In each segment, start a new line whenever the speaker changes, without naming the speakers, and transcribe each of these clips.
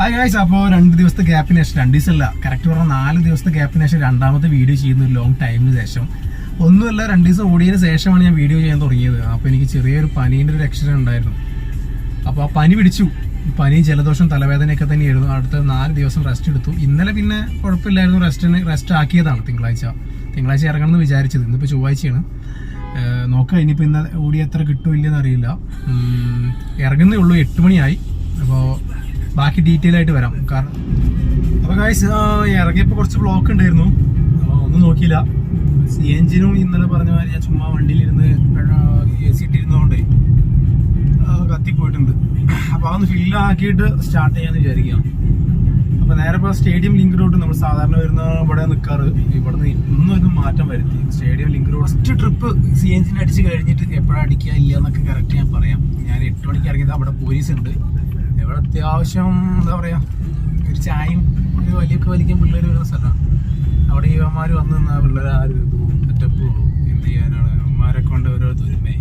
Hi guys അപ്പോൾ രണ്ട് ദിവസത്തെ ഗ്യാപ്പിന് ശേഷം രണ്ട് ദിവസമല്ല കറക്റ്റ് പറഞ്ഞാൽ നാല് ദിവസത്തെ ഗ്യാപ്പിന് ശേഷം രണ്ടാമത്തെ വീഡിയോ ചെയ്യുന്ന ഒരു ലോങ് ടൈമിന് ശേഷം. ഒന്നുമല്ല രണ്ട് ദിവസം ഓടിയതിന് ശേഷമാണ് ഞാൻ വീഡിയോ ചെയ്യാൻ തുടങ്ങിയത്. അപ്പോൾ എനിക്ക് ചെറിയൊരു പനീന്റെ ഒരു രക്ഷണം ഉണ്ടായിരുന്നു. അപ്പോൾ ആ പനി പിടിച്ചു. പനി ജലദോഷം തലവേദനയൊക്കെ തന്നെയായിരുന്നു. അടുത്ത നാല് ദിവസം റെസ്റ്റ് എടുത്തു. ഇന്നലെ പിന്നെ കുഴപ്പമില്ലായിരുന്നു. റെസ്റ്റിന് റെസ്റ്റ് ആക്കിയതാണ് തിങ്കളാഴ്ച. തിങ്കളാഴ്ച ഇറങ്ങണം എന്ന് വിചാരിച്ചത്. ഇന്നിപ്പോൾ ചൊവ്വാഴ്ചയാണ്. നോക്കാം ഇനിയിപ്പോൾ ഇന്ന് ഓടി എത്ര കിട്ടുമില്ലെന്നറിയില്ല ഇറങ്ങുന്നേ ഉള്ളൂ. എട്ട് മണിയായി. അപ്പോൾ ബാക്കി ഡീറ്റെയിൽ ആയിട്ട് വരാം. കാരണം അപ്പോൾ ഗായ്സ് ഇറങ്ങിയപ്പോൾ കുറച്ച് ബ്ലോക്ക് ഉണ്ടായിരുന്നു. ഒന്നും നോക്കിയില്ല. സി എഞ്ചിനും ഇന്നലെ പറഞ്ഞ മാതിരി ഞാൻ ചുമ്മാ വണ്ടിയിലിരുന്ന് എ സി ഇട്ടിരുന്നതുകൊണ്ട് കത്തിപ്പോയിട്ടുണ്ട്. അപ്പോൾ അതൊന്ന് ഫില്ലാക്കിയിട്ട് സ്റ്റാർട്ട് ചെയ്യാന്ന് വിചാരിക്കാം അപ്പോൾ നേരെ ഇപ്പോൾ സ്റ്റേഡിയം ലിങ്ക് റോഡ് നമ്മൾ സാധാരണ വരുന്ന ഇവിടെ നിൽക്കാറ് ഇവിടുന്ന് ഇന്നും ഇത് മാറ്റം വരുത്തി. Stadium link road first trip C engine അടിച്ച് കഴിഞ്ഞിട്ട് എപ്പോഴാണ് അടിക്കുക ഇല്ല എന്നൊക്കെ കറക്റ്റ് ഞാൻ പറയാം. ഞാൻ എട്ട് മണിക്ക് ഇറങ്ങിയത് അവിടെ പോലീസ് ഉണ്ട്. ഇവിടെ അത്യാവശ്യം എന്താ പറയുക ഒരു ചായയും ഒരു വലിയൊക്കെ വലിക്കാൻ പിള്ളേർ വരുന്ന സ്ഥലമാണ് അവിടെ യുവന്മാർ വന്നു നിന്നാൽ പിള്ളേർ ആരും സെറ്റപ്പ് എന്ത് ചെയ്യാനാണ്? അമ്മമാരെ കൊണ്ട് ഓരോ തുരുമേ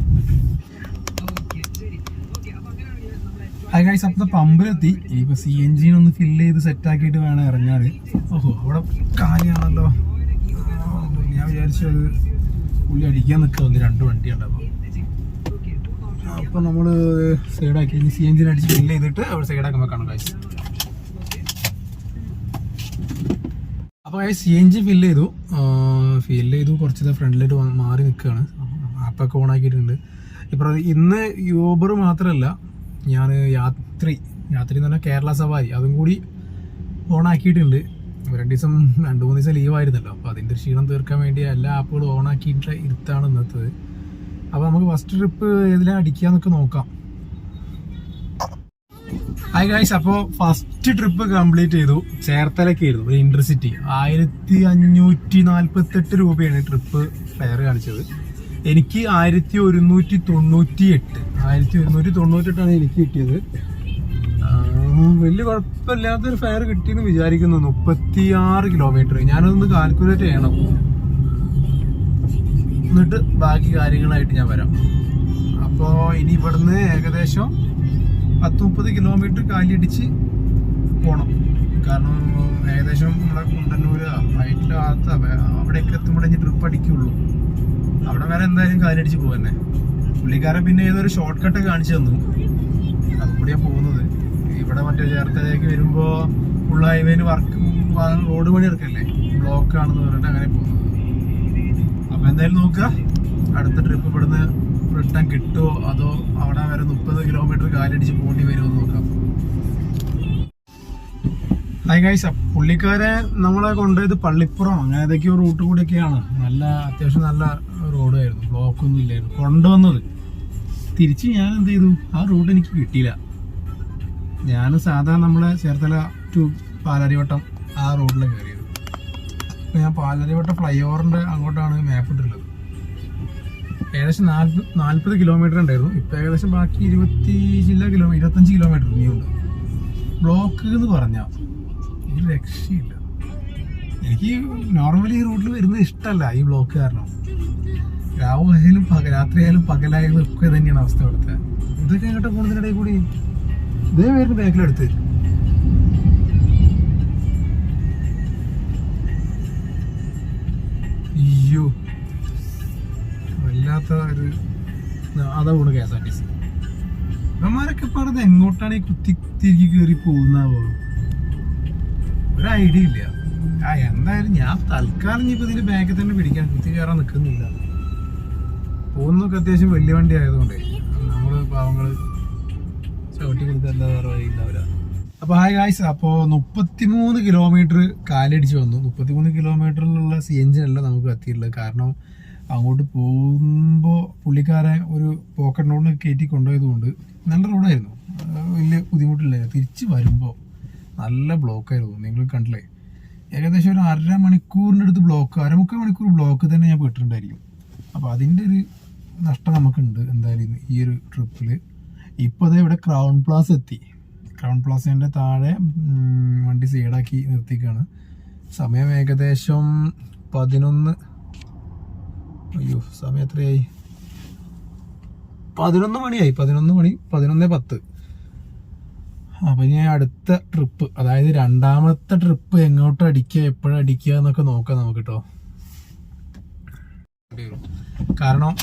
അത് ഗൈസ് അപ്പോൾ പമ്പിലെത്തി. ഇനിയിപ്പോൾ സി എൻ ജി ഒന്ന് ഫില്ല് ചെയ്ത് സെറ്റ് ആക്കിയിട്ട് വേണം ഇറങ്ങാൻ. ഓഹോ അവിടെ കാര്യമാണല്ലോ ഞാൻ വിചാരിച്ചത് പുള്ളി അടിക്കാൻ നിൽക്കുക രണ്ട് വണ്ടി ഉണ്ടാവും അപ്പോൾ നമ്മൾ സൈഡാക്കി. ഇനി സി എൻജിൻ അടിച്ച് ഫില്ല് ചെയ്തിട്ട് അവിടെ സൈഡാക്കുമ്പോൾ കാണാം ഗൈസ് അപ്പോൾ ഗൈസ് സി എൻ ഫില്ല് ചെയ്തു ഫില്ല് ചെയ്തു. കുറച്ച് ഫ്രണ്ടിലോട്ട് മാറി നിൽക്കുകയാണ് ആപ്പൊക്കെ ഓൺ ആക്കിയിട്ടുണ്ട്. ഇപ്പോൾ ഇന്ന് യൂബർ മാത്രമല്ല ഞാൻ യാത്രി. യാത്രി എന്ന് പറഞ്ഞാൽ കേരള സവാരി. അതും കൂടി ഓൺ ആക്കിയിട്ടുണ്ട്. രണ്ട് ദിവസം രണ്ട് മൂന്ന് ദിവസം ലീവായിരുന്നല്ലോ അപ്പോൾ അതിന്റെ ക്ഷീണം തീർക്കാൻ വേണ്ടി എല്ലാ ആപ്പുകളും ഓൺ ആക്കിയിട്ട് ഇരുത്താണ് ഇന്നത്തത്. അപ്പോൾ നമുക്ക് ഫസ്റ്റ് ട്രിപ്പ് ഏതിലാണ് അടിക്കാന്നൊക്കെ നോക്കാം. ഹായ് ഗായ്സ് അപ്പോൾ ഫസ്റ്റ് ട്രിപ്പ് കംപ്ലീറ്റ് ചെയ്തു. ചേർത്തലക്കായിരുന്നു ഒരു ഇന്റർസിറ്റി ആയിരത്തി അഞ്ഞൂറ്റി നാൽപ്പത്തെട്ട് രൂപയാണ് ട്രിപ്പ് ഫെയർ കാണിച്ചത്. എനിക്ക് ആയിരത്തി ഒരുന്നൂറ്റി തൊണ്ണൂറ്റി എട്ട് ആയിരത്തി ഒരുന്നൂറ്റി തൊണ്ണൂറ്റെട്ടാണ് എനിക്ക് കിട്ടിയത്. വലിയ കുഴപ്പമില്ലാത്തൊരു ഫെയർ കിട്ടിയെന്ന് വിചാരിക്കുന്നു. മുപ്പത്തിയാറ് കിലോമീറ്റർ ഞാനതൊന്ന് കാൽക്കുലേറ്റ് ചെയ്യണം. എന്നിട്ട് ബാക്കി കാര്യങ്ങളായിട്ട് ഞാൻ വരാം. അപ്പോൾ ഇനി ഇവിടുന്ന് ഏകദേശം പത്ത് മുപ്പത് കിലോമീറ്റർ കാലിയടിച്ച് പോകണം കാരണം ഏകദേശം നമ്മുടെ കുണ്ടന്നൂര് വയറ്റിലെ ഭാഗത്ത് അവിടെയൊക്കെ എത്തുമ്പോൾ ഇനി ട്രിപ്പ് അടിക്കുള്ളൂ. അവിടെ വരെ എന്തായാലും കാലിയടിച്ച് പോകുന്നേ പുള്ളിക്കാരൻ പിന്നെ ഏതൊരു ഷോർട്ട് കട്ട് കാണിച്ചു തന്നു. അതുകൂടിയാണ് പോകുന്നത്. ഇവിടെ മറ്റേ ചേർത്തലേക്ക് വരുമ്പോൾ ഫുൾ ഹൈവേന് വർക്ക് റോഡ് പണി എടുക്കല്ലേ ബ്ലോക്ക് ആണെന്ന് പറഞ്ഞിട്ട് അങ്ങനെ പോകുന്നത്. അപ്പൊ എന്തായാലും നോക്കുക. അടുത്ത ട്രിപ്പ് ഇവിടുന്ന് റിട്ടേൺ കിട്ടുമോ അതോ അവിടെ വരെ മുപ്പത് കിലോമീറ്റർ കാലടിച്ച് പോണ്ടി വരുമോ നോക്കാം. ഹായ് ഗൈസ് പുള്ളിക്കാരെ നമ്മളെ കൊണ്ടുപോയത് പള്ളിപ്പുറം. അങ്ങനെ ഏതൊക്കെയോ റൂട്ട് കൂടിയൊക്കെയാണ്. നല്ല അത്യാവശ്യം നല്ല റോഡായിരുന്നു ബ്ലോക്ക് ഒന്നും ഇല്ലായിരുന്നു. കൊണ്ടുവന്നത്. തിരിച്ച് ഞാൻ എന്ത് ചെയ്തു? ആ റൂട്ട് എനിക്ക് കിട്ടിയില്ല. ഞാൻ സാധാരണ നമ്മളെ ചേർത്തല ടു പാലാരിവട്ടം ആ കയറിയത് അപ്പോൾ ഞാൻ പാലാരിവട്ടം ഫ്ലൈ ഓവറിന്റെ അങ്ങോട്ടാണ് മാപ്പ് ഇട്ടുള്ളത് ഏകദേശം നാൽപ്പത് നാൽപ്പത് കിലോമീറ്റർ ഉണ്ടായിരുന്നു. ഇപ്പം ഏകദേശം ബാക്കി ഇരുപത്തി ചില്ല കിലോമീറ്റർ ഇരുപത്തഞ്ച് കിലോമീറ്റർ ഇനിയുണ്ട് ബ്ലോക്ക് എന്ന് പറഞ്ഞാൽ ഒരു രക്ഷയില്ല. എനിക്ക് നോർമലി ഈ റൂട്ടിൽ വരുന്നത് ഇഷ്ടമല്ല ഈ ബ്ലോക്ക് കാരണം. രാവായാലും പക രാത്രിയായാലും പകലായാലും ഒക്കെ തന്നെയാണ് അവസ്ഥ ഇവിടുത്തെ. ഇതൊക്കെ എങ്ങോട്ട് പോകുന്നതിനിടയിൽ കൂടി ഇതേ പേര് ബാക്കിലെടുത്ത് വല്ലാത്ത ഒരു അതാ കൂടെ K S R T C. ഇവന്മാരൊക്കെ പറഞ്ഞത് എങ്ങോട്ടാണ് ഈ കുത്തി തിരികെ കയറി പോകുന്നാവോ ഒരു ഐഡിയ ഇല്ല. ആ എന്തായാലും ഞാൻ തൽക്കാലം ഇനിയിപ്പോ ഇതിന്റെ ബാക്കിൽ തന്നെ പിടിക്കാൻ കുത്തി കയറാൻ നിൽക്കുന്നില്ല പോകുന്നൊക്കെ അത്യാവശ്യം വലിയ വണ്ടി ആയതുകൊണ്ട്. നമ്മൾ പാവങ്ങൾ ചവിട്ടി കൊടുക്കാൻ എന്താ വേറെ വഴിയില്ലാവില്ല അപ്പൊ ഹായ് ഗായ്സ് അപ്പോ മുപ്പത്തിമൂന്ന് കിലോമീറ്റർ കാലടിച്ച് വന്നു. മുപ്പത്തിമൂന്ന് കിലോമീറ്ററിലുള്ള സി എഞ്ചിനല്ല നമുക്ക് കത്തിയിട്ടുള്ളത് കാരണം അങ്ങോട്ട് പോകുമ്പോൾ പുള്ളിക്കാരെ ഒരു പോക്കറ്റ് റോഡ് കയറ്റി കൊണ്ടുപോയത് കൊണ്ട് നല്ല റോഡായിരുന്നു. വലിയ ബുദ്ധിമുട്ടില്ലായിരുന്നു. തിരിച്ച് വരുമ്പോൾ നല്ല ബ്ലോക്കായിരുന്നു. നിങ്ങൾ കണ്ടില്ലേ? ഏകദേശം ഒരു അര മണിക്കൂറിന്റെ അടുത്ത് ബ്ലോക്ക് അരമുക്കാൽ മണിക്കൂർ ബ്ലോക്ക് തന്നെ ഞാൻ പെട്ടിട്ടുണ്ടായിരിക്കും. അപ്പോൾ അതിന്റെ ഒരു നഷ്ടം നമുക്കുണ്ട് എന്തായാലും ഈ ഒരു ട്രിപ്പിൽ ഇപ്പോൾ അതേ ഇവിടെ ക്രൗൺ പ്ലാസ് എത്തി. ക്രൗൺ പ്ലാസേന്റെ താഴെ വണ്ടി സൈഡാക്കി നിർത്തിക്കാണ്. സമയം ഏകദേശം പതിനൊന്ന് അയ്യോ സമയം എത്രയായി? പതിനൊന്ന് മണിയായി പതിനൊന്ന് മണി പതിനൊന്ന് പത്ത്. അപ്പൊ ഇനി അടുത്ത ട്രിപ്പ് അതായത് രണ്ടാമത്തെ ട്രിപ്പ് എങ്ങോട്ട് അടിക്കുക എപ്പോഴടിക്കുക എന്നൊക്കെ നോക്കാം നമുക്ക് കേട്ടോ കാരണം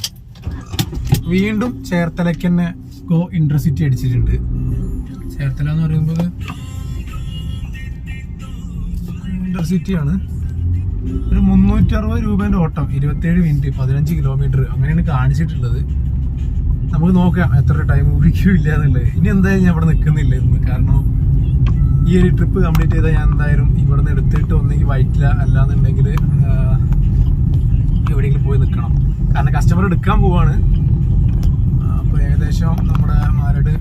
വീണ്ടും ചേർത്തലയ്ക്ക് തന്നെ ഗോ ഇൻട്രസിറ്റി അടിച്ചിട്ടുണ്ട്. ചേർത്തല എന്ന് പറയുമ്പോൾ ഇന്റർസിറ്റി ആണ്. ഒരു മുന്നൂറ്റി അറുപത് രൂപേന്റെ ഓട്ടം. ഇരുപത്തേഴ് മിനിറ്റ് പതിനഞ്ച് കിലോമീറ്റർ അങ്ങനെയാണ് കാണിച്ചിട്ടുള്ളത്. നമുക്ക് നോക്കാം എത്ര ടൈം പിടിക്കില്ല എന്നുള്ളത്. ഇനി എന്തായാലും ഞാൻ ഇവിടെ നിൽക്കുന്നില്ല ഇന്ന്. കാരണം ഈ ഒരു ട്രിപ്പ് കംപ്ലീറ്റ് ചെയ്താൽ ഞാൻ എന്തായാലും ഇവിടെ നിന്ന് എടുത്തിട്ട് ഒന്നെങ്കിൽ വൈറ്റില അല്ലാന്നുണ്ടെങ്കിൽ എവിടെയെങ്കിലും പോയി നിൽക്കണം കാരണം കസ്റ്റമർ എടുക്കാൻ പോവാണ്. അപ്പോൾ ഏകദേശം നമ്മുടെ മരട്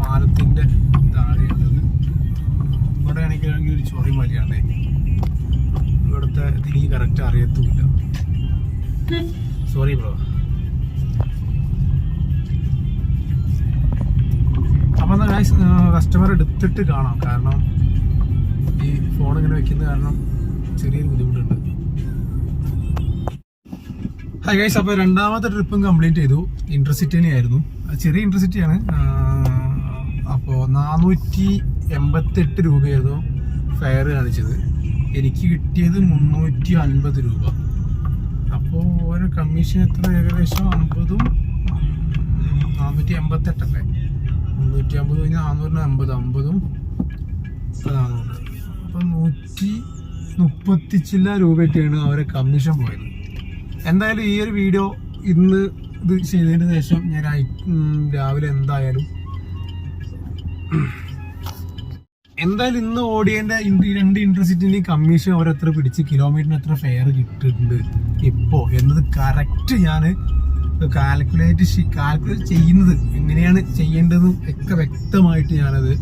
പാലത്തിന്റെ താഴെയുള്ളത് ഇവിടെ ആണെങ്കിൽ ഒരു ചൊറി വലിയാണ്ടേ ഇവിടുത്തെ എനിക്ക് കറക്റ്റ് അറിയത്തുമില്ല. സോറി ബ്രോ അപ്പം എന്താ കസ്റ്റമർ എടുത്തിട്ട് കാണാം. കാരണം ഈ ഫോൺ ഇങ്ങനെ വെക്കുന്ന കാരണം ചെറിയൊരു ബുദ്ധിമുട്ടുണ്ട്. ഹൈ ഗൈസ് അപ്പോൾ രണ്ടാമത്തെ ട്രിപ്പും കംപ്ലീറ്റ് ചെയ്തു. ഇൻട്രസിറ്റി തന്നെയായിരുന്നു ചെറിയ ഇൻട്രസിറ്റി ആണ്. അപ്പോൾ നാനൂറ്റി എൺപത്തെട്ട് രൂപയായിരുന്നു ഫയർ കാണിച്ചത്. എനിക്ക് കിട്ടിയത് മുന്നൂറ്റി അൻപത് രൂപ. അപ്പോൾ ഓരോ കമ്മീഷൻ എത്ര? ഏകദേശം അമ്പതും നാനൂറ്റി എൺപത്തെട്ടല്ലേ മുന്നൂറ്റി അമ്പത് കഴിഞ്ഞാൽ നാനൂറിന് അമ്പത് അമ്പതും നാനൂറ് അപ്പം നൂറ്റി മുപ്പത്തി ചില്ല രൂപയ്ക്കാണ് അവരെ കമ്മീഷൻ പോയത്. എന്തായാലും ഈ ഒരു വീഡിയോ ഇന്ന് ഇത് ചെയ്തതിന് ശേഷം ഞാൻ രാവിലെ എന്തായാലും എന്തായാലും ഇന്ന് ഓടിയതിന്റെ രണ്ട് ഇന്റർസിറ്റിന്റെ കമ്മീഷൻ അവരെത്ര പിടിച്ച് കിലോമീറ്ററിന് എത്ര ഫെയർ കിട്ടിയിട്ടുണ്ട്. ഇപ്പോ എന്നത് കറക്റ്റ് ഞാൻ കാൽക്കുലേറ്റ് കാൽക്കുലേറ്റ് ചെയ്യുന്നത് എങ്ങനെയാണ് ചെയ്യേണ്ടതെന്നും ഒക്കെ വ്യക്തമായിട്ട് ഞാനത്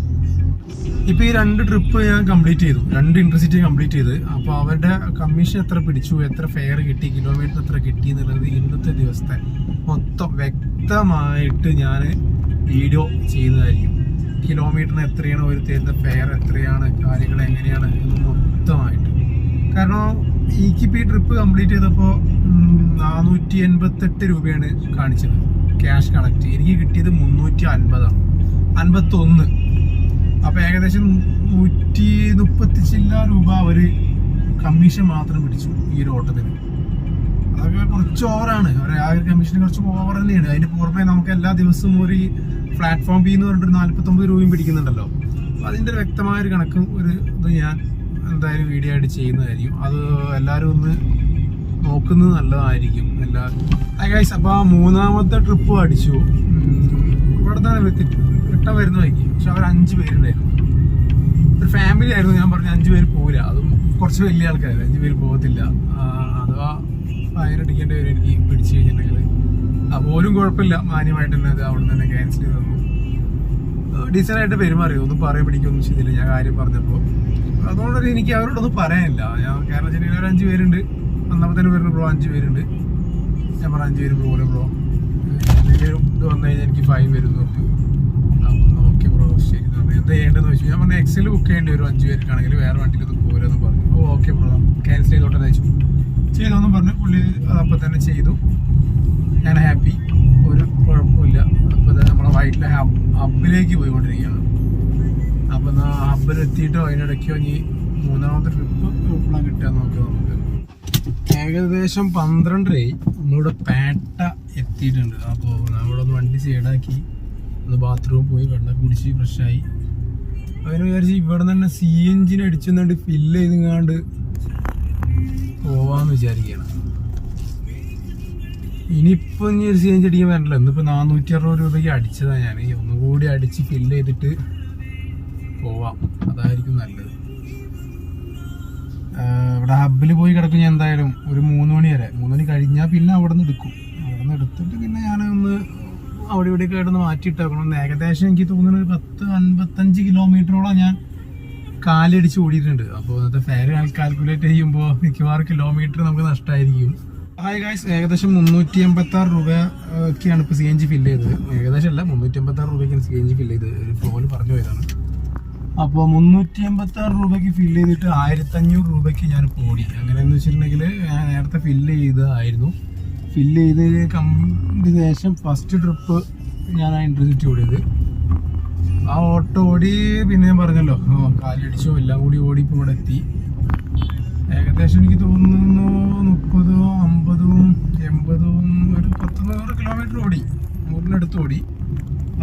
ഇപ്പൊ ഈ രണ്ട് ട്രിപ്പ് ഞാൻ കംപ്ലീറ്റ് ചെയ്തു. രണ്ട് ഇന്റർസിറ്റി കംപ്ലീറ്റ് ചെയ്ത്. അപ്പൊ അവരുടെ കമ്മീഷൻ എത്ര പിടിച്ചു എത്ര ഫെയർ കിട്ടി കിലോമീറ്റർ എത്ര കിട്ടി എന്നുള്ളത് ഇന്നത്തെ ദിവസത്തെ മൊത്തം വ്യക്തമായിട്ട് ഞാൻ വീഡിയോ ചെയ്യുന്നതായിരിക്കും. കിലോമീറ്ററിന് എത്രയാണ് ഒരു തരുന്ന ഫെയർ എത്രയാണ്? കാര്യങ്ങൾ എങ്ങനെയാണ്? മൊത്തമായിട്ട്. കാരണം എനിക്കിപ്പോൾ ഈ ട്രിപ്പ് കംപ്ലീറ്റ് ചെയ്തപ്പോൾ നാനൂറ്റി എൺപത്തെട്ട് രൂപയാണ് കാണിച്ചത്. ക്യാഷ് കളക്ട് എനിക്ക് കിട്ടിയത് മുന്നൂറ്റി അൻപതാണ് അൻപത്തൊന്ന്. അപ്പോൾ ഏകദേശം നൂറ്റി മുപ്പത്തി ചില്ല രൂപ അവർ കമ്മീഷൻ മാത്രം പിടിച്ചു ഈ ഒരു ഓട്ടത്തിന്. അതൊക്കെ കുറച്ച് ഓവറാണ് അവർ ആ ഒരു കമ്മീഷൻ കുറച്ച് ഓവർ തന്നെയാണ്. അതിന് പുറമെ നമുക്ക് എല്ലാ ദിവസവും ഒരു പ്ലാറ്റ്ഫോം ഫീ എന്ന് പറഞ്ഞിട്ട് നാല്പത്തൊമ്പത് രൂപയും പിടിക്കുന്നുണ്ടല്ലോ. അപ്പൊ അതിന്റെ ഒരു വ്യക്തമായ ഒരു കണക്കും ഒരു ഇത് ഞാൻ എന്തായാലും വീഡിയോ ആയിട്ട് ചെയ്യുന്നതായിരിക്കും. അത് എല്ലാവരും ഒന്ന് നോക്കുന്നത് നല്ലതായിരിക്കും. എല്ലാ ഗൈസ് അപ്പോൾ ആ മൂന്നാമത്തെ ട്രിപ്പ് അടിച്ചു ഇവിടെ തന്നെ കിട്ടാൻ വരുന്ന വഴിക്ക്. പക്ഷെ അവർ അഞ്ച് പേരുണ്ടായിരുന്നു. ഒരു ഫാമിലി ആയിരുന്നു ഞാൻ പറഞ്ഞു അഞ്ച് പേര് പോവില്ല അതും കുറച്ച് വലിയ ആൾക്കാർ അഞ്ച് പേര് പോകത്തില്ല. അഥവാ ഫയർ അടിക്കേണ്ടി വരും എനിക്ക് പിടിച്ചു കഴിഞ്ഞിട്ടുണ്ടെങ്കിൽ പോലും കുഴപ്പമില്ല. മാന്യമായിട്ടുള്ളത് അത് അവിടെ തന്നെ ക്യാൻസൽ ചെയ്ത് തന്നു. ഡീസന്റ് ആയിട്ട് പെരുമാറി. ഒന്നും പറയാൻ പിടിക്കൊന്നും ചെയ്തില്ല. ഞാൻ കാര്യം പറഞ്ഞപ്പോൾ അതുകൊണ്ട് എനിക്ക് അവരോടൊന്നും പറയാനില്ല. ഞാൻ കേരള ജില്ലയിൽ ഒരു അഞ്ച് പേരുണ്ട്. തന്നെ വരുന്ന ബ്രോ അഞ്ച് പേരുണ്ട്. ഞാൻ പറഞ്ഞ അഞ്ച് പേര് ബ്രോ ബ്രോ. എന്തെങ്കിലും ഇത് വന്നു കഴിഞ്ഞാൽ എനിക്ക് ഫൈൻ അപ്പം ഓക്കെ ബ്രോ ശരി. പറഞ്ഞു. എന്താ ചെയ്യേണ്ടതെന്ന് വെച്ചു ഞാൻ പറഞ്ഞു എക്സൽ ബുക്ക് ചെയ്യേണ്ടി വരും അഞ്ച് പേർക്കാണെങ്കിൽ. വേറെ വണ്ടിയിൽ ഇത് പോരെന്ന് പറഞ്ഞു. Okay bro. ക്യാൻസൽ ചെയ്തോട്ടെ വെച്ചു ചെയ്തോന്നും പറഞ്ഞു പുള്ളി അപ്പം തന്നെ ചെയ്തു. ഞാൻ ഹാപ്പി ഒരു കുഴപ്പമില്ല. അപ്പോൾ നമ്മളെ വൈറ്റിലെ ഹബിലേക്ക് പോയിക്കൊണ്ടിരിക്കുകയാണ്. അപ്പം ആ ഹബിലെത്തിയിട്ടോ അതിനിടയ്ക്കോ ഇനി മൂന്നാമത്തെ ട്രിപ്പ് എപ്പോഴാണ് കിട്ടുക നോക്കാം നമുക്ക്. ഏകദേശം പന്ത്രണ്ടരയായി. നമ്മളിവിടെ പേട്ട എത്തിയിട്ടുണ്ട്. അപ്പോൾ നമ്മളൊന്ന് വണ്ടി സൈഡാക്കി. ഒന്ന് ബാത്റൂമിൽ പോയി വെള്ളം കുടിച്ച് ഫ്രഷായി അവർ വിചാരിച്ച് ഇവിടെ തന്നെ സി എഞ്ചിന് അടിച്ചെന്നുകൊണ്ട് ഫില്ല് ചെയ്തെങ്ങാണ്ട് പോവാന്ന് വിചാരിക്കുകയാണ്. ഇനിയിപ്പോ ഇനി ഒരു ജി അടിക്കാൻ പറ്റില്ല ഇന്നിപ്പോ നാനൂറ്റി അറുപത് രൂപയ്ക്ക് അടിച്ചതാ ഞാൻ ഒന്നുകൂടി അടിച്ച് ഫില്ല് ചെയ്തിട്ട് പോവാം. അതായിരിക്കും നല്ലത്. ഇവിടെ ഹബ്ബിൽ പോയി കിടക്കും ഞാൻ എന്തായാലും ഒരു മൂന്ന് മണി വരെ. മൂന്ന് മണി കഴിഞ്ഞാൽ പിന്നെ അവിടെ നിന്ന് എടുക്കും. അവിടെ നിന്ന് എടുത്തിട്ട് പിന്നെ ഞാൻ ഒന്ന് അവിടെ ഇവിടെ മാറ്റി ആയിട്ടൊന്ന് മാറ്റിയിട്ടേക്കണം ഏകദേശം എനിക്ക് തോന്നുന്നത് പത്ത് അൻപത്തഞ്ച് കിലോമീറ്ററോളം ഞാൻ കാലടിച്ച് ഓടിയിട്ടുണ്ട്. അപ്പോൾ ഇന്നത്തെ ഫെയർ കാൽക്കുലേറ്റ് ചെയ്യുമ്പോൾ മിക്കവാറും കിലോമീറ്റർ നമുക്ക് നഷ്ടമായിരിക്കും ഹായ് ഗായ്സ് ഏകദേശം മുന്നൂറ്റി എൺപത്തി ആറ് രൂപയൊക്കെയാണ് ഇപ്പോൾ സി എൻ ജി ഫില്ല് ചെയ്തത്. ഏകദേശം അല്ല മുന്നൂറ്റി എൺപത്തി ആറ് രൂപയ്ക്കാണ് സി എൻ ജി ഫില്ല് ചെയ്തത്. ഒരു പറഞ്ഞു പോയതാണ്. അപ്പോൾ മുന്നൂറ്റി എൺപത്തി ആറ് രൂപയ്ക്ക് ഫില്ല് ചെയ്തിട്ട് ആയിരത്തി അഞ്ഞൂറ് രൂപയ്ക്ക് ഞാൻ ഓടി അങ്ങനെയെന്ന് വെച്ചിട്ടുണ്ടെങ്കിൽ ഞാൻ നേരത്തെ ഫില്ല് ചെയ്തതായിരുന്നു. ഫില്ല് ചെയ്ത് കമ്പിന് ശേഷം ഫസ്റ്റ് ട്രിപ്പ് ഞാൻ ആ ഇന്റർസിറ്റി ഓടിയത്. ആ ഓട്ടോ ഓടി പിന്നെ ഞാൻ പറഞ്ഞല്ലോ കാലടിച്ചോ എല്ലാം കൂടി ഓടി ഇപ്പോൾ ഇവിടെ എത്തി. ഏകദേശം എനിക്ക് തോന്നുന്നു മുപ്പതോ അമ്പതും എൺപതും ഒരു പത്ത് നൂറ് കിലോമീറ്റർ ഓടി. നൂറിനടുത്ത് ഓടി.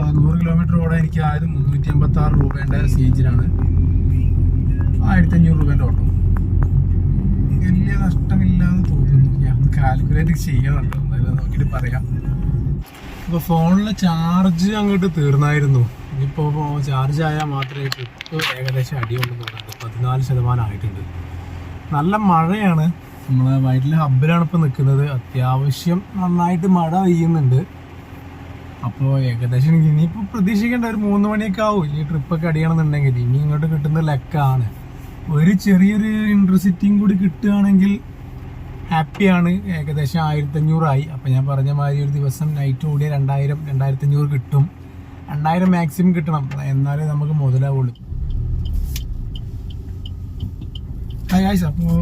ആ, നൂറ് കിലോമീറ്റർ ഓടാൻ എനിക്ക് ആയത് മുന്നൂറ്റി അമ്പത്തി ആറ് രൂപേന്റെ എഞ്ചിനാണ് ആയിരത്തി അഞ്ഞൂറ് രൂപേന്റെ ഓട്ടോ. വലിയ നഷ്ടമില്ലാന്ന് തോന്നുന്നു. ഞാൻ കാൽക്കുലേറ്റ് ചെയ്യണം കേട്ടോ നോക്കിയിട്ട് പറയാം. ഇപ്പോൾ ഫോണിൽ ചാർജ് അങ്ങോട്ട് തീർന്നായിരുന്നു. ഇനിയിപ്പോൾ ചാർജ് ആയാൽ മാത്രമേ ട്രിപ്പ് ഏകദേശം അടിയുണ്ടെന്ന് പറയുന്നത് പതിനാല് ശതമാനം ആയിട്ടുണ്ട്. നല്ല മഴയാണ്. നമ്മളെ വയറ്റിലെ ഹബ്ബിലാണ് ഇപ്പോൾ നിൽക്കുന്നത് അത്യാവശ്യം നന്നായിട്ട് മഴ പെയ്യുന്നുണ്ട്. അപ്പോൾ ഏകദേശം ഇനിയിപ്പോൾ പ്രതീക്ഷിക്കേണ്ട ഒരു മൂന്ന് മണിയൊക്കെ ആവും. ഈ ട്രിപ്പൊക്കെ അടിയണമെന്നുണ്ടെങ്കിൽ ഇനി ഇങ്ങോട്ട് കിട്ടുന്ന ലക്കാണ്. ഒരു ചെറിയൊരു ഇൻട്രസിറ്റിയും കൂടി കിട്ടുകയാണെങ്കിൽ ഹാപ്പിയാണ് ഏകദേശം ആയിരത്തഞ്ഞൂറായി. അപ്പോൾ ഞാൻ പറഞ്ഞ മാതിരി ഒരു ദിവസം നൈറ്റ് ഓടിയ രണ്ടായിരം രണ്ടായിരത്തഞ്ഞൂറ് കിട്ടും. രണ്ടായിരം മാക്സിമം കിട്ടണം. എന്നാലേ നമുക്ക് മുതലാവുള്ളൂ. ഹായ് അപ്പോൾ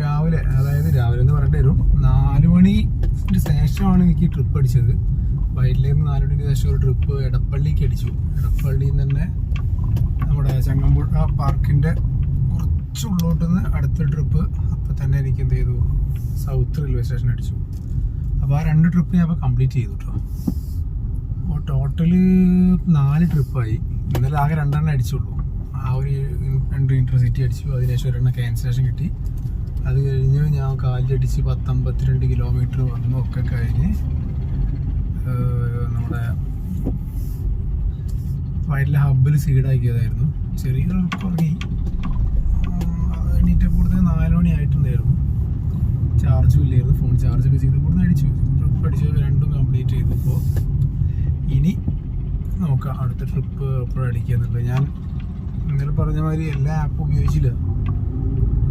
രാവിലെ അതായത് രാവിലെ എന്ന് പറഞ്ഞിട്ട് വരും. നാല് ശേഷമാണ് എനിക്ക് ട്രിപ്പ് അടിച്ചത്. നിന്ന് നാല് മണിക്ക് ശേഷം ഒരു ട്രിപ്പ് എടപ്പള്ളിക്ക് അടിച്ചു. എടപ്പള്ളിയിൽ നിന്ന് തന്നെ നമ്മുടെ ചങ്ങമ്പുഴ പാർക്കിന്റെ കുറച്ച് ഉള്ളോട്ട് നിന്ന് അടുത്ത ട്രിപ്പ് അപ്പോൾ തന്നെ എനിക്ക് എന്ത് ചെയ്തു? സൗത്ത് റെയിൽവേ സ്റ്റേഷൻ അടിച്ചു. അപ്പോൾ ആ രണ്ട് ട്രിപ്പ് ഞാൻ അപ്പോൾ കംപ്ലീറ്റ് ചെയ്തു കേട്ടോ ടോട്ടൽ നാല് ട്രിപ്പായി ഇന്നലെ ആകെ രണ്ടെണ്ണം അടിച്ചുള്ളൂ. ആ ഒരു രണ്ട് ഇന്റർസിറ്റി അടിച്ചു. അതിനുശേഷം ഒരെണ്ണം ക്യാൻസലേഷൻ കിട്ടി. അത് കഴിഞ്ഞ് ഞാൻ കാലിലടിച്ച് പത്തമ്പത്തിരണ്ട് കിലോമീറ്റർ വന്നു ഒക്കെ കഴിഞ്ഞ് നമ്മുടെ വയറ്റിലെ ഹബ്ബിൽ സീഡാക്കിയതായിരുന്നു. ചെറിയ കുറങ്ങി എണീറ്റ് കൂടുതൽ നാല് മണി ആയിട്ടുണ്ടായിരുന്നു. ചാർജും ഇല്ലായിരുന്നു. ഫോൺ ചാർജ് ഒക്കെ ചെയ്ത് കൂടുതൽ അടിച്ചു. ട്രിപ്പ് അടിച്ചു രണ്ടും കംപ്ലീറ്റ് ചെയ്തു ഇപ്പോൾ ഇനി നോക്കാം അടുത്ത ട്രിപ്പ് എപ്പോഴും അടിക്കുക എന്നുള്ളത്. ഞാൻ ഇന്നലെ പറഞ്ഞ മാതിരി എല്ലാ ആപ്പും ഉപയോഗിച്ചില്ല.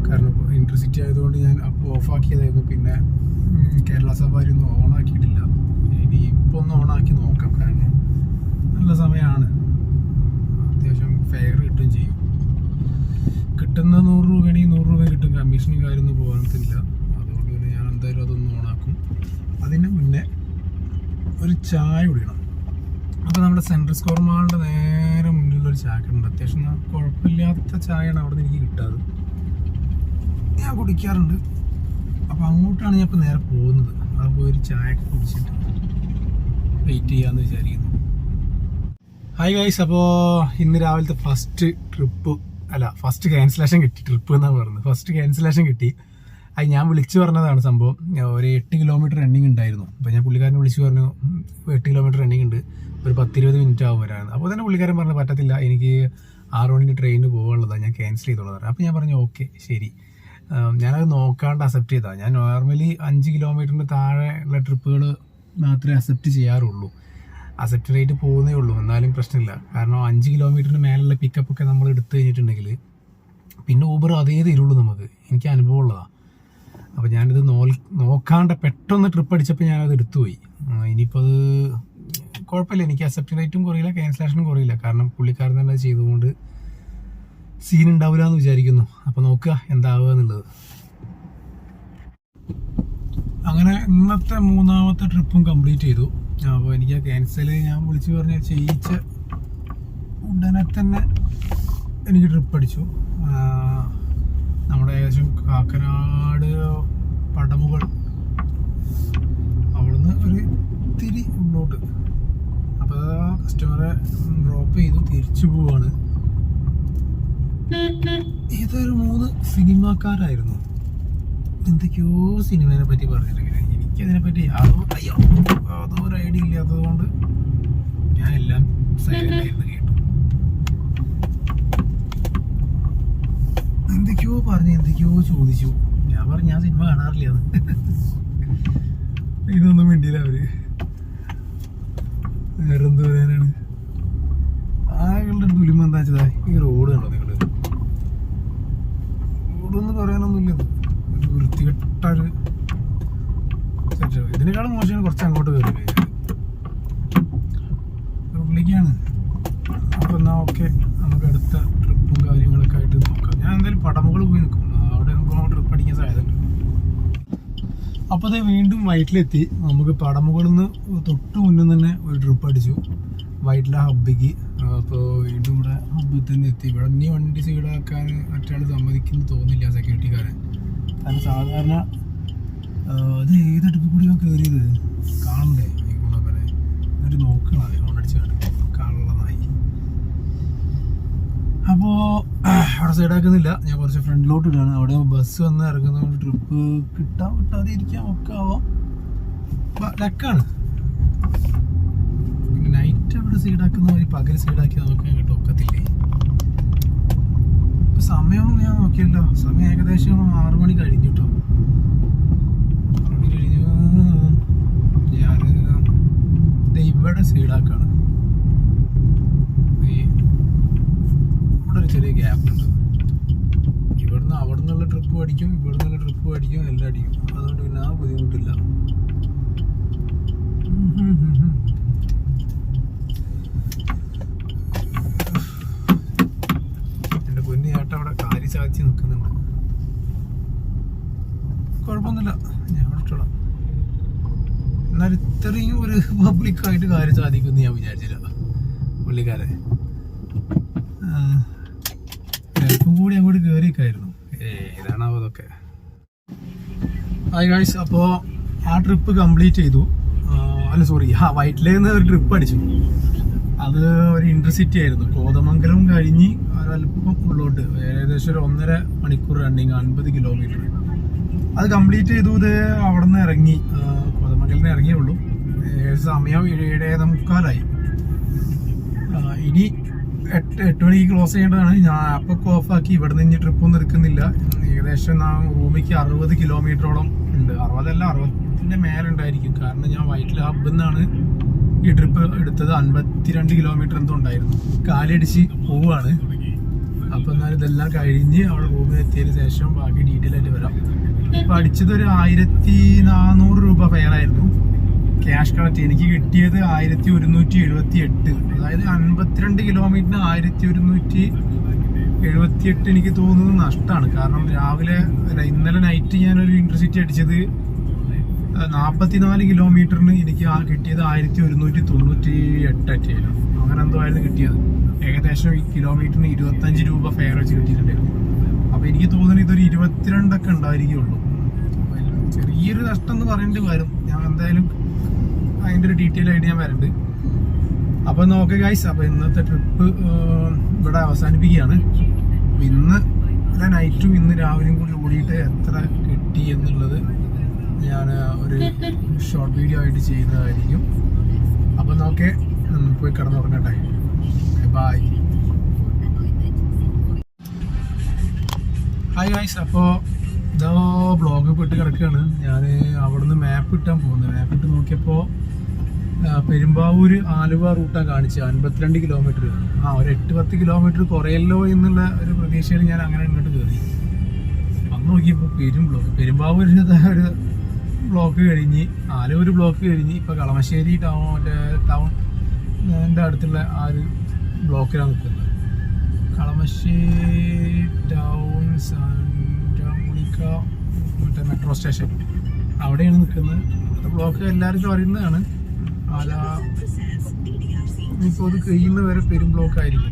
കാരണം ഇൻട്രസിറ്റി ആയതുകൊണ്ട് ഞാൻ അപ്പോൾ ഓഫാക്കിയതായിരുന്നു. പിന്നെ കേരള സഫാരി ഒന്നും ഓൺ ആക്കിയിട്ടില്ല ഇനി ഇപ്പോൾ ഒന്ന് ഓണാക്കി നോക്കാം. കാരണം നല്ല സമയമാണ് അത്യാവശ്യം ഫെയർ കിട്ടുകയും ചെയ്യും. കിട്ടുന്ന നൂറ് രൂപയാണെങ്കിൽ നൂറ് രൂപ കിട്ടും. കമ്മീഷനും കാര്യമൊന്നും പോകാനത്തില്ല അതുകൊണ്ട് പിന്നെ ഞാൻ എന്തായാലും അതൊന്ന് ഓണാക്കും. അതിന് മുന്നേ ഒരു ചായ കുടിക്കണം. അപ്പോൾ നമ്മുടെ സെൻട്രൽ സ്കോർ മാളിന്റെ നേരെ മുന്നിലൊരു ചായക്കുണ്ട് അത്യാവശ്യം ന- കുഴപ്പമില്ലാത്ത ചായയാണ് അവിടെ നിന്ന് എനിക്ക് കിട്ടാറ്. ഞാൻ കുടിക്കാറുണ്ട്. അപ്പോൾ അങ്ങോട്ടാണ് ഞാൻ ഇപ്പോൾ നേരെ പോകുന്നത്. അവിടെ പോയി ഒരു ചായ കുടിച്ചിട്ട് വെയിറ്റ് ചെയ്യാമെന്ന് വിചാരിക്കുന്നു. ഹായ് ഗൈസ് അപ്പോൾ ഇന്ന് രാവിലത്തെ ഫസ്റ്റ് ട്രിപ്പ് അല്ല ഫസ്റ്റ് ക്യാൻസലേഷൻ കിട്ടി. ട്രിപ്പ് എന്നാണ് പറയുന്നത് ഫസ്റ്റ് ക്യാൻസലേഷൻ കിട്ടി. അത് ഞാൻ വിളിച്ചു പറഞ്ഞതാണ് സംഭവം. ഒരു എട്ട് കിലോമീറ്റർ റണ്ണിങ് ഉണ്ടായിരുന്നു. അപ്പോൾ ഞാൻ പുള്ളിക്കാരനെ വിളിച്ചു പറഞ്ഞു "ഉം, എട്ട് കിലോമീറ്റർ റണ്ണിങ് ഉണ്ട്. ഒരു പത്തിരുപത് മിനിറ്റ് ആവും വരാൻ. അപ്പോൾ തന്നെ പുള്ളിക്കാരൻ പറഞ്ഞു പറ്റത്തില്ല. എനിക്ക് ആറ് മണിക്ക് ട്രെയിനിന് പോകാനുള്ളതാണ് ഞാൻ ക്യാൻസൽ ചെയ്തോളാം. അപ്പോൾ ഞാൻ പറഞ്ഞു ഓക്കെ ശരി. ഞാനത് നോക്കാണ്ട് അക്സെപ്റ്റ് ചെയ്തതാണ് ഞാൻ നോർമലി അഞ്ച് കിലോമീറ്ററിന് താഴെ ഉള്ള ട്രിപ്പുകൾ മാത്രമേ അക്സെപ്റ്റ് ചെയ്യാറുള്ളൂ. അക്സെപ്റ്റ് റേറ്റ് പോകുന്നേ ഉള്ളൂ. എന്നാലും പ്രശ്നമില്ല. കാരണം അഞ്ച് കിലോമീറ്ററിന് മേലുള്ള പിക്കപ്പ് ഒക്കെ നമ്മൾ എടുത്തു കഴിഞ്ഞിട്ടുണ്ടെങ്കിൽ പിന്നെ ഊബർ അതേ തരുള്ളൂ നമുക്ക്. എനിക്ക് അനുഭവമുള്ളതാണ് അപ്പോൾ ഞാനിത് നോ നോക്കാണ്ട് പെട്ടെന്ന് ട്രിപ്പ് അടിച്ചപ്പോൾ ഞാനത് എടുത്തുപോയി. ഇനിയിപ്പോൾ അത് കുഴപ്പമില്ല. എനിക്ക് അക്സെപ്റ്റ് റേറ്റും കുറയില്ല ക്യാൻസലേഷനും കുറയില്ല. കാരണം പുള്ളിക്കാരൻ തന്നെ ചെയ്തുകൊണ്ട് സീൻ ഉണ്ടാവില്ല എന്ന് വിചാരിക്കുന്നു. അപ്പോൾ നോക്കുക എന്താവുക എന്നുള്ളത്. അങ്ങനെ ഇന്നത്തെ മൂന്നാമത്തെ ട്രിപ്പും കംപ്ലീറ്റ് ചെയ്തു. അപ്പോൾ എനിക്ക് ആ ക്യാൻസൽ ഞാൻ വിളിച്ചു പറഞ്ഞ ചെയ്യിച്ച ഉടനെ തന്നെ എനിക്ക് ട്രിപ്പ് അടിച്ചു. നമ്മുടെ ഏകദേശം കാക്കനാട് പടമുകൾ അവിടുന്ന് ഒരു തിരി മുന്നോട്ട്. അപ്പോൾ കസ്റ്റമറെ ഡ്രോപ്പ് ചെയ്തു തിരിച്ചു പോവാണ്. ഇതൊരു മൂന്ന് സിനിമാക്കാരായിരുന്നു? എന്തൊക്കെയോ സിനിമയെ പറ്റി പറഞ്ഞിരിക്കുന്നത് എനിക്കതിനെ പറ്റി യാതോ അയ്യോ ഒരു ഐഡിയ ഇല്ലാത്തത് കൊണ്ട് ഞാൻ എല്ലാം സൈലന്റ് ആയിരുന്നു കേട്ടു. എന്തൊക്കെയോ പറഞ്ഞു എന്തൊക്കെയോ ചോദിച്ചു. ഞാൻ പറഞ്ഞു ഞാൻ സിനിമ കാണാറില്ല ഇതൊന്നും വേണ്ടിയില്ല അവർ. വേറെന്ത് പറയാനാണ്? ആകളുടെ ദുലിമ എന്താ വെച്ചതാ? ഈ റോഡ് കണ്ടോ നിങ്ങൾ റോഡൊന്നും പറയാനൊന്നുമില്ല. വൃത്തികെട്ടൊരു ഒരു വൃത്തികെട്ട ഒരു സെറ്റ് ഇതിനേക്കാളും മോശമാണ് കുറച്ച് അങ്ങോട്ട് കയറി പുള്ളിക്കാണ്. അപ്പൊ എന്നാ ഓക്കെ. നമുക്ക് അടുത്ത ട്രിപ്പും കാര്യങ്ങളൊക്കെ ആയിട്ട് നോക്കാം. ഞാൻ എന്തായാലും പടമുകൾ പോയി നിൽക്കും. അവിടെ നമുക്ക് ട്രിപ്പ് അടിക്കാൻ സാധ്യതയുണ്ട്. അപ്പോൾ അത് വീണ്ടും വയറ്റിലെത്തി. നമുക്ക് പടമുകളിൽ നിന്ന് തൊട്ട് മുന്നിൽ തന്നെ ഒരു ട്രിപ്പ് അടിച്ചു. വയറ്റിലെ ഹബ്ബിക്ക് അപ്പോൾ വീണ്ടും ഇവിടെ നിന്ന് എത്തി. ഇവിടെ ഇനി വണ്ടി സീഡാക്കാൻ മറ്റാൾ സമ്മതിക്കുന്നു തോന്നില്ല സെക്യൂരിറ്റിക്കാരൻ കാരണം സാധാരണ ഇത് ഏത് അടുപ്പിൽ കൂടി കയറിയത് കാണണ്ടേ? ഈ ഗുണപ്പനെ എന്നിട്ട് നോക്കണം അത് ഹോണടിച്ച് കള്ളനായി. അപ്പോൾ അവിടെ സൈഡാക്കുന്നില്ല ഞാൻ കുറച്ച് ഫ്രണ്ടിലോട്ട് ഇടാണ്. അവിടെ ബസ് വന്ന് ഇറങ്ങുന്നതുകൊണ്ട് ട്രിപ്പ് കിട്ടാൻ കിട്ടാതെ ഇരിക്കാം ഒക്കെ ആവാം. ലക്കാണ്. നൈറ്റ് അവിടെ സീഡാക്കുന്ന ഒരു പകൽ സീഡാക്കി നമുക്ക് അങ്ങോട്ട് ഒക്കത്തില്ലേ? സമയം ഞാൻ നോക്കിയല്ലോ. സമയം ഏകദേശം ആറു മണി കഴിഞ്ഞു കേട്ടോ ഇവിടെ സീഡാക്കാണ്. ഇവിടെ ഒരു ചെറിയ ഗ്യാപ്പ് ഉണ്ട്. ഇവിടുന്ന് അവിടെ നിന്നുള്ള ട്രിപ്പ് അടിക്കും ഇവിടെ നിന്നുള്ള ട്രിപ്പ് അടിക്കും എല്ലാം അടിക്കും. അതുകൊണ്ട് പിന്നെ ആ ബുദ്ധിമുട്ടില്ല. പബ്ലിക്കായിട്ട് കാര്യം സാധിക്കുമെന്ന് ഞാൻ വിചാരിച്ചില്ല. പുള്ളിക്കാരെ അല്പം കൂടി അങ്ങോട്ട് കയറിയൊക്കെയായിരുന്നു ഏതാണാവോ അതൊക്കെ. ഹായ് ഗായ്സ് അപ്പോൾ ആ ട്രിപ്പ് കംപ്ലീറ്റ് ചെയ്തു. അല്ല സോറി ആ വൈറ്റിലേന്ന് ഒരു ട്രിപ്പ് അടിച്ചു. അത് ഒരു ഇന്റർസിറ്റി ആയിരുന്നു. കോതമംഗലം കഴിഞ്ഞ് ഒരല്പം ഉള്ളോട്ട് ഏകദേശം ഒരു ഒന്നര മണിക്കൂർ റണ്ണിങ് അൻപത് കിലോമീറ്റർ അത് കംപ്ലീറ്റ് ചെയ്തു. ഇത് അവിടെ നിന്ന് ഇറങ്ങി നിന്ന് ഇറങ്ങിയേ ഏകദേശം സമയം ഏഴേ മുക്കാലായി ഇനി എട്ട് എട്ട് മണിക്ക് ക്ലോസ് ചെയ്യേണ്ടതാണ്. ഞാൻ ആപ്പൊക്കെ ഓഫാക്കി ഇവിടെ നിന്ന് ഇനി ട്രിപ്പ് ഒന്നും എടുക്കുന്നില്ല. ഏകദേശം ആ റൂമിക്ക് അറുപത് കിലോമീറ്ററോളം ഉണ്ട്. അറുപതല്ല അറുപതിന്റെ മേലെ ഉണ്ടായിരിക്കും. കാരണം ഞാൻ വൈറ്റിൽ ഹബ്ബിൽ നിന്നാണ് ഈ ട്രിപ്പ് എടുത്തത്. അൻപത്തിരണ്ട് കിലോമീറ്റർ എന്തോ ഉണ്ടായിരുന്നു. കാലടിച്ച് പോവാണ് അപ്പോൾ എന്നാൽ ഇതെല്ലാം കഴിഞ്ഞ് അവിടെ റൂമിൽ എത്തിയതിന് ശേഷം ബാക്കി ഡീറ്റെയിൽ ആയിട്ട് വരാം. ഇപ്പം അടിച്ചത് ഒരു ആയിരത്തി നാനൂറ് രൂപ ഫെയർ ആയിരുന്നു. ക്യാഷ് കളക്ട് എനിക്ക് കിട്ടിയത് ആയിരത്തി ഒരുന്നൂറ്റി എഴുപത്തി എട്ട് അതായത് അൻപത്തിരണ്ട് കിലോമീറ്ററിന് ആയിരത്തി ഒരുന്നൂറ്റി എഴുപത്തി എട്ട് എനിക്ക് തോന്നുന്നത് നഷ്ടമാണ് കാരണം രാവിലെ അല്ല ഇന്നലെ നൈറ്റ് ഞാനൊരു ഇന്റർസിറ്റി അടിച്ചത് നാൽപ്പത്തിനാല് കിലോമീറ്ററിന് എനിക്ക് ആ കിട്ടിയത് ആയിരത്തി ഒരുന്നൂറ്റി തൊണ്ണൂറ്റി എട്ടൊക്കെ അങ്ങനെ എന്തോ ആയിരുന്നു കിട്ടിയത്. ഏകദേശം ഈ കിലോമീറ്ററിന് ഇരുപത്തഞ്ച് രൂപ ഫെയർ വെച്ച് കിട്ടിയിട്ടുണ്ടായിരുന്നു. അപ്പോൾ എനിക്ക് തോന്നുന്നു ഇതൊരു ഇരുപത്തിരണ്ടൊക്കെ ഉണ്ടായിരിക്കുള്ളൂ. ചെറിയൊരു നഷ്ടം എന്ന് പറയേണ്ടി വരും ഞാൻ എന്തായാലും അതിന്റെ ഒരു ഡീറ്റെയിൽ ആയിട്ട് ഞാൻ വരണ്ട്. അപ്പൊ നോക്കെ ഗൈസ് അപ്പൊ ഇന്നത്തെ ട്രിപ്പ് ഇവിടെ അവസാനിപ്പിക്കുകയാണ്. ഇന്ന് അല്ല നൈറ്റും ഇന്ന് രാവിലെയും കൂടി ഓടിയിട്ട് എത്ര കിട്ടി എന്നുള്ളത് ഞാൻ ഒരു ഷോർട്ട് വീഡിയോ ആയിട്ട് ചെയ്യുന്നതായിരിക്കും. അപ്പൊ നോക്കെ പോയി കിടന്നുറങ്ങട്ടെ. ബായ് ഹായ് ഗൈസ് അപ്പോൾ ഇതോ ബ്ലോഗ് പെട്ട് കിടക്കുകയാണ്. ഞാൻ അവിടുന്ന് മാപ്പ് ഇട്ടാൻ പോകുന്നത്. മാപ്പ് ഇട്ട് നോക്കിയപ്പോൾ പെരുമ്പാവൂര് ആലുവ റൂട്ടാണ് കാണിച്ചത്. അൻപത്തിരണ്ട് കിലോമീറ്റർ ആ ഒരു എട്ട് പത്ത് കിലോമീറ്റർ കുറയല്ലോ എന്നുള്ള ഒരു പ്രതീക്ഷയിൽ ഞാൻ അങ്ങനെ ഇങ്ങോട്ട് കയറി അന്ന് നോക്കിയപ്പോൾ പെരും ബ്ലോക്ക് പെരുമ്പാവൂർ ഒരു ബ്ലോക്ക് കഴിഞ്ഞ് ആലുവ ബ്ലോക്ക് കഴിഞ്ഞ് ഇപ്പോൾ കളമശ്ശേരി ടൗൺ മറ്റേ ടൗൺ എന്റെ അടുത്തുള്ള ആ ഒരു ബ്ലോക്കിലാണ് നിൽക്കുന്നത് കളമശ്ശേരി ടൗൺ സാന്റാമോണിക്ക മറ്റേ മെട്രോ സ്റ്റേഷൻ അവിടെയാണ് നിൽക്കുന്നത് ബ്ലോക്ക് എല്ലാവർക്കും അറിയുന്നതാണ് ആല ഇപ്പോൾ അത് കഴിയുന്ന വരെ പെരും ബ്ലോക്ക് ആയിരിക്കും.